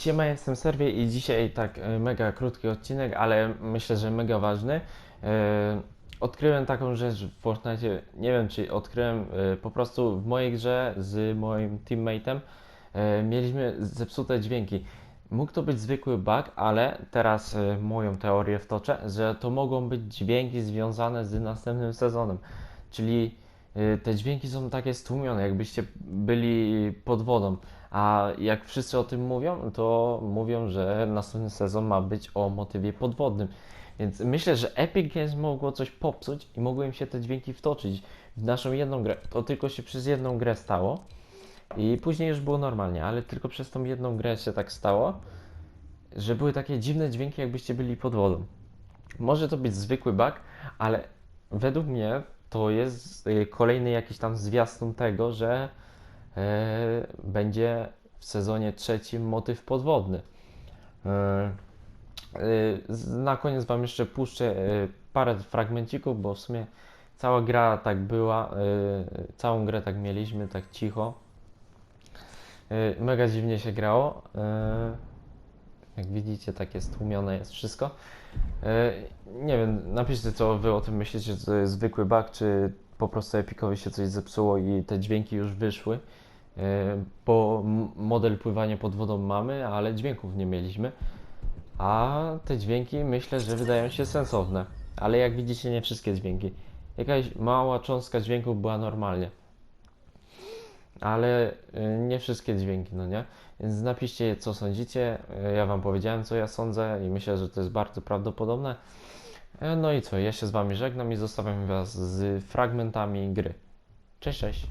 Siema, jestem Serwie i dzisiaj tak e, mega krótki odcinek, ale myślę, że mega ważny. E, Odkryłem taką rzecz w Fortnite, nie wiem czy odkryłem, e, po prostu w mojej grze z moim teammateem mieliśmy zepsute dźwięki. Mógł to być zwykły bug, ale teraz moją teorię wtoczę, że to mogą być dźwięki związane z następnym sezonem. Czyli te dźwięki są takie stłumione, jakbyście byli pod wodą. A jak wszyscy o tym mówią, to mówią, że następny sezon ma być o motywie podwodnym. Więc myślę, że Epic Games mogło coś popsuć i mogły im się te dźwięki wtoczyć w naszą jedną grę. To tylko się przez jedną grę stało i później już było normalnie, ale tylko przez tą jedną grę się tak stało, że były takie dziwne dźwięki, jakbyście byli pod wodą. Może to być zwykły bug, ale według mnie to jest y, kolejny jakiś tam zwiastun tego, że e, będzie w sezonie trzecim motyw podwodny. E, na koniec Wam jeszcze puszczę parę fragmencików, bo w sumie cała gra tak była, całą grę tak mieliśmy, tak cicho. Mega dziwnie się grało. Jak widzicie, takie stłumione jest wszystko. E, Nie wiem, napiszcie co wy o tym myślicie, czy to jest zwykły bug, czy po prostu Epicowi się coś zepsuło i te dźwięki już wyszły. E, Bo model pływania pod wodą mamy, ale dźwięków nie mieliśmy. A te dźwięki myślę, że wydają się sensowne. Ale jak widzicie, nie wszystkie dźwięki. Jakaś mała cząstka dźwięków była normalnie. Ale y, nie wszystkie dźwięki, no nie? Więc napiszcie, co sądzicie. Y, Ja Wam powiedziałem, co ja sądzę, i myślę, że to jest bardzo prawdopodobne. E, No i co? Ja się z Wami żegnam i zostawiam Was z fragmentami gry. Cześć, cześć.